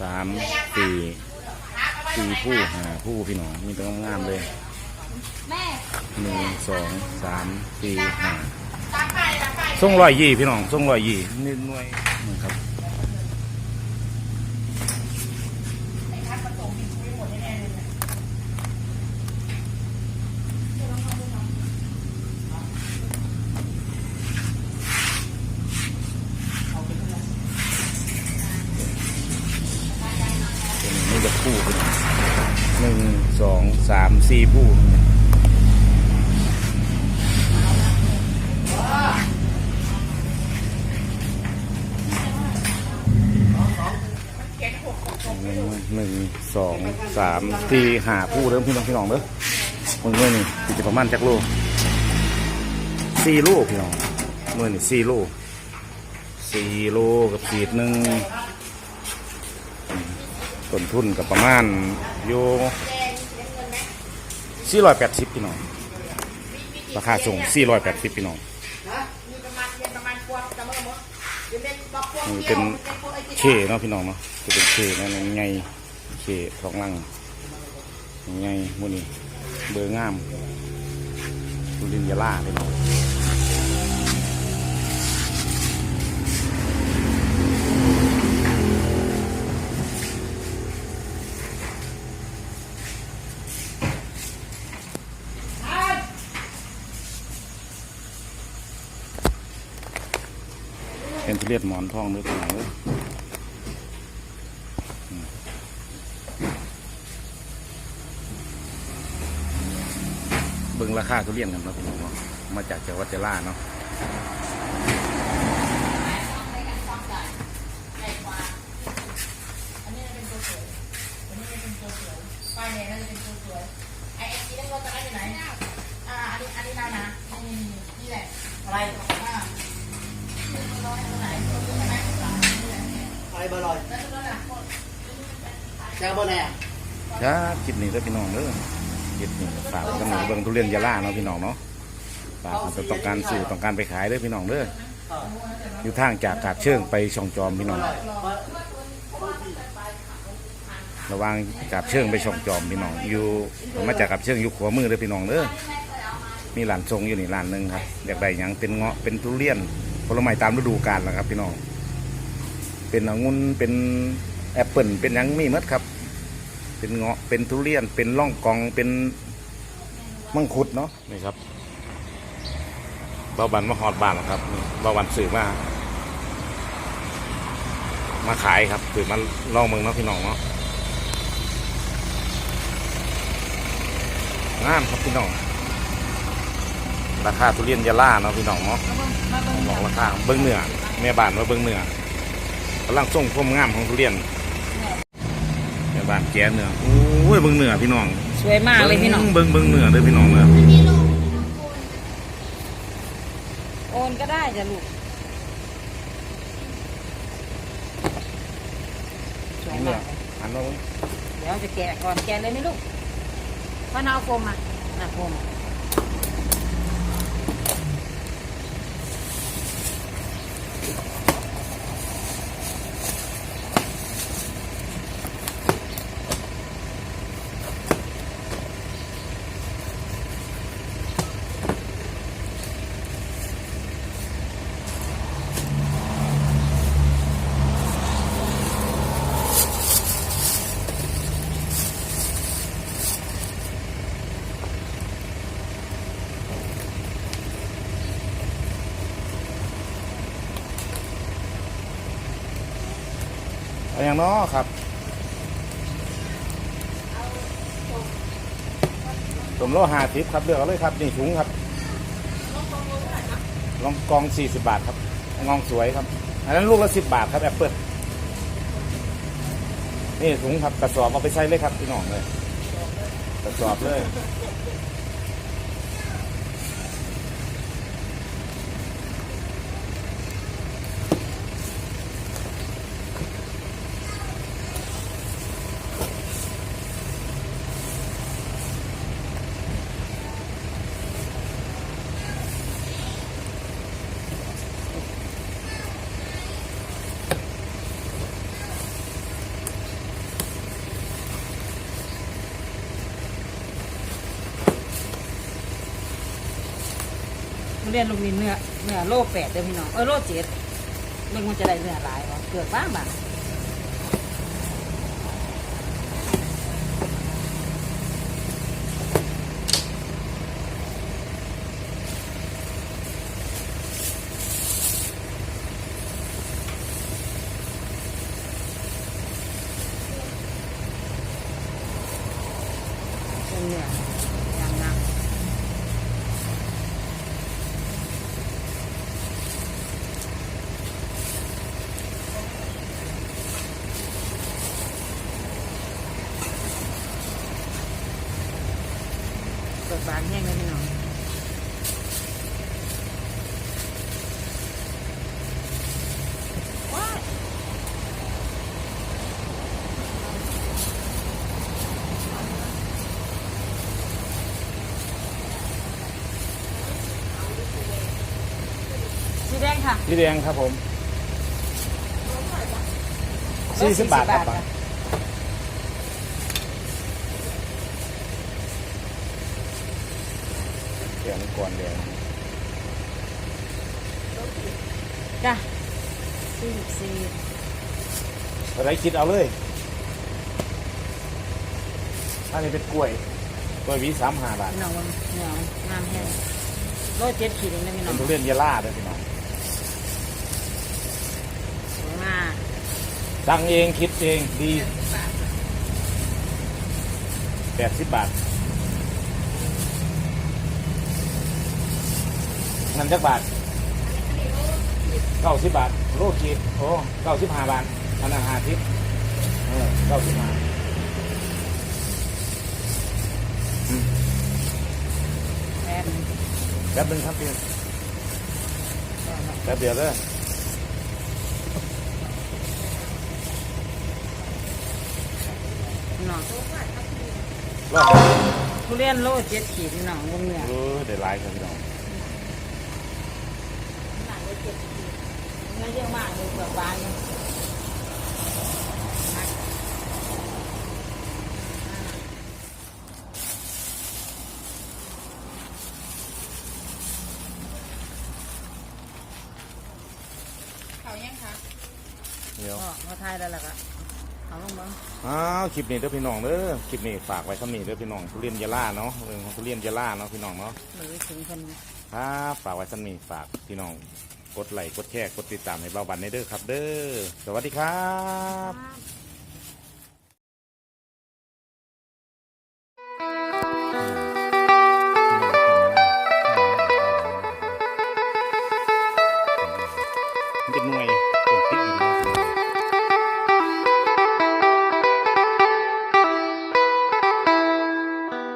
สามสี่สี่ผู้ห้าผู้พี่น้องมีแต่งามๆเลยหนึ่งสองสามสี่ห้าส่งรอยยี่พี่น้องส่งรอยยี่นิดหน่วยนะครับตัวนี้จะคู่พี่น้อง หนึ่งสองสามสี่ผู้หนึ่งหนึ่งสองสามสี่หาผู้เริ่มพี่น้องพี่น้องเด้อมึงเมื่อนี่สิจะประมาณจักโลสี่โลพี่น้องเมื่อนี่สี่โลสี่โลกับขีดหนึ่ง ต้นทุนกับประมาณอยู่สี่ร้อยแปดสิบพี่น้องราคาส่งสี่ร้อยแปดสิบพี่น้องมันเป็นเคเนาะพี่น้องเนาะจะเป็นเคนั่นไงเคทองลังไงมูนี่เบอร์งามบุรินยาล่าพี่น้อง เป็นทุเรียนหมอนทองด้วยพี่น้องเอ้ยเบิ่งราคาทุเรียนกันนะพี่น้องมาจากจังหวัดยะลาเนาะป้ายเนี่น่าจะเป็นตัวสวยไอ้ไอ้ที่นั่นก็จะได้อยู่ไหน อ่า อันนี้ อันนี้ได้นะนี่นี่นี่แหละอะไร บอร์ลอยแล้วตัวนั้นอะแจ้งเบอร์ไหนอะจ้าคลิปนี้เด้อพี่น้องเด้อคลิปนี้ฝากกันหน่อยเบิ่งทุเรียนยะลาเนาะพี่น้องเนาะฝากกันต้องการสื่อต้องการไปขายเด้อพี่น้องเด้ออยู่ทางจากกาดเชิงไปช่องจอมพี่น้อง ระวังกาบเชิงไปช่องจอมพี่น้อง อยู่มาจากกาบเชิงอยู่ขวามือเด้อพี่น้องเด้อมีร้านทรงอยู่นี่ร้านหนึ่งครับอยากได้หยังเป็นเงาะเป็นทุเรียนผลไม้ตามฤดูกาลนะครับพี่น้อง เป็นองุ่นเป็นแอปเปิลเป็นหยังมีหมดครับ เป็นเงาะเป็นทุเรียนเป็นล่องกองเป็นมังคุดเนาะนี่ครับเบาบันมาฮอดบ้านแล้วครับนี่เบาบันสื่อมามาขายครับสื่อมาลองเมืองเนาะพี่น้องเนาะงามครับพี่น้องราคาทุเรียนยาล่าเนาะพี่น้องเนาะผมบอกราคาเบิ้งเนื้อแม่บ้านว่าเบิ้งเนื้อ กำลังส่งความงามของทุเรียนแม่บ้านแกะเนื้อโอ้ยเบิ้งเนื้อพี่น้องสวยมากเลยพี่น้องเบิ้งเบิ้งเนื้อเด้อพี่น้องเนื้อโอนก็ได้จ้ะลูกสวยเนื้อมากอันนู้นเดี๋ยวจะแกะก่อนแกะเลยไหมลูกพ่อน้าเอาโฟมมาน่ะโฟม อย่างเนาะครับสมโลหาทิพครับเลือกเอาเลยครับ นี่ถุงครับลองกองสี่สิบบาทครับงองสวยครับ อันนั้นลูกละสิบบาทครับแอปเปิลนี่ถุงครับกระสอบเอาไปใช้เลยครับพี่น้องเลยกระสอบเลย เรียนลงนี้เนื้อเนื้อโลแปดเด้อพี่น้องเออโลเจ็ดเรื่องมันจะได้เนื้อหลายวะเกิดบ้างบ้าง เป็นเนี่ยอย่างนั้นเปิดบานแห้งเลยพี่น้องว้ายสีแดงค่ะ พี่แดงครับผมสี่สิบบาทครับจ้ะเดี๋ยวก่อนเดี๋ยวจ้ะสี่สิบสี่อะไรคิดเอาเลยอันนี้เป็นกล้วยกล้วยหวีสามห้าบาทพี่น้องมันเหนียวงามแห้งโลเจ็ดขีดเองนะพี่น้เป็อนงทุเรียนยะล่าด้วยพี่น้อง สวยมาก สั่งเองคิดเองดีแปดสิบบาทเงินจักบาทเก้าสิบบาทโลกีดโอ้เก้าสิบห้าบาทอันนั้นห้าสิบเออเก้าสิบห้าแป๊บนึงแป๊บหนึงครับพี่แป๊บเดียวเด้อ พี่น้อง รอบทุเรียนโลเจ็ดขีดพี่น้องวงเหนือเออได้หลายครับพี่น้องเนื้อเยอะมากเลยเปลือกบางเลยนักเขายังคะเดี๋ยวก็มาทายแล้วล่ะก็เอาลงบ้าง อ้าวคลิปนี้เด้อพี่น้องเด้อคลิปนี้ฝากไว้คำนี้เด้อพี่น้องทุเรียนยะล่าเนาะเรื่องของทุเรียนยะล่าเนาะพี่น้องเนาะหรือถึงคนครับฝากไว้คำนี้ฝากพี่น้องกดไลค์กดแชร์กดติดตามให้เบาบันในเด้อครับ เด้อสวัสดีครับเป็